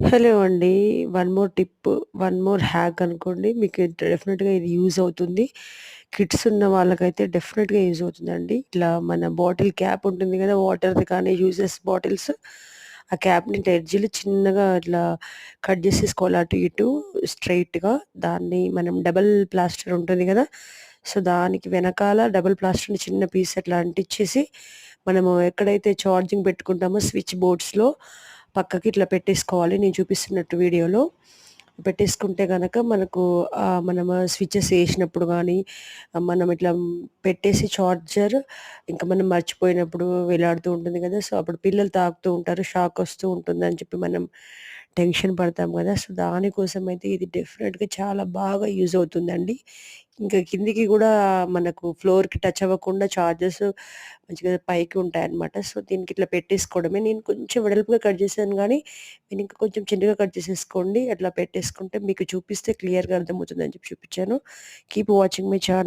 Hello అండి. One more tip, one more hack అనుకోండి. మీకు డెఫినెట్గా ఇది యూజ్ అవుతుంది. కిడ్స్ ఉన్న వాళ్ళకైతే డెఫినెట్గా యూజ్ అవుతుందండి. ఇట్లా మన బాటిల్ క్యాప్ ఉంటుంది కదా వాటర్‌ది కానీ యూజెస్ బాటిల్స్. ఆ క్యాప్‌ని టెర్జీలు చిన్నగా ఇట్లా కట్ చేసేసుకోవాలి అటు ఇటు స్ట్రెయిట్‌గా. దాన్ని మనం డబల్ ప్లాస్టర్ ఉంటుంది కదా సో, దానికి వెనకాల డబుల్ ప్లాస్టర్‌ని చిన్న పీస్ అట్లా అంటించేసి మనము ఎక్కడైతే ఛార్జింగ్ పెట్టుకుంటామో స్విచ్ బోర్డ్స్‌లో పక్కకి ఇట్లా పెట్టేసుకోవాలి. నేను చూపిస్తున్నట్టు వీడియోలో. పెట్టేసుకుంటే కనుక మనకు మనం స్విచ్చెస్ స్విచెస్ కానీ మనం ఇట్లా పెట్టేసి చార్జర్ ఇంకా మనం మర్చిపోయినప్పుడు వేలాడుతూ ఉంటుంది కదా సో, అప్పుడు పిల్లలు తాకుతూ ఉంటారు. షాక్ వస్తూ ఉంటుంది అని చెప్పి మనం టెన్షన్ పడతాం కదా సో, దానికోసం అయితే ఇది డెఫినెట్గా చాలా బాగా యూజ్ అవుతుందండి. ఇంకా కిందికి కూడా మనకు ఫ్లోర్‌కి టచ్ అవ్వకుండా చార్జెస్ మంచిగా పైకి ఉంటాయన్నమాట. సో, దీనికి ఇట్లా పెట్టేసుకోవడమే. నేను కొంచెం వెడల్పుగా కట్ చేశాను కానీ నేను ఇంకా కొంచెం చిన్నగా కట్ చేసేసుకోండి. అట్లా పెట్టేసుకుంటే మీకు చూపిస్తే క్లియర్‌గా అర్థమవుతుందని చెప్పి చూపించాను కీప్ వాచింగ్ మై ఛానల్.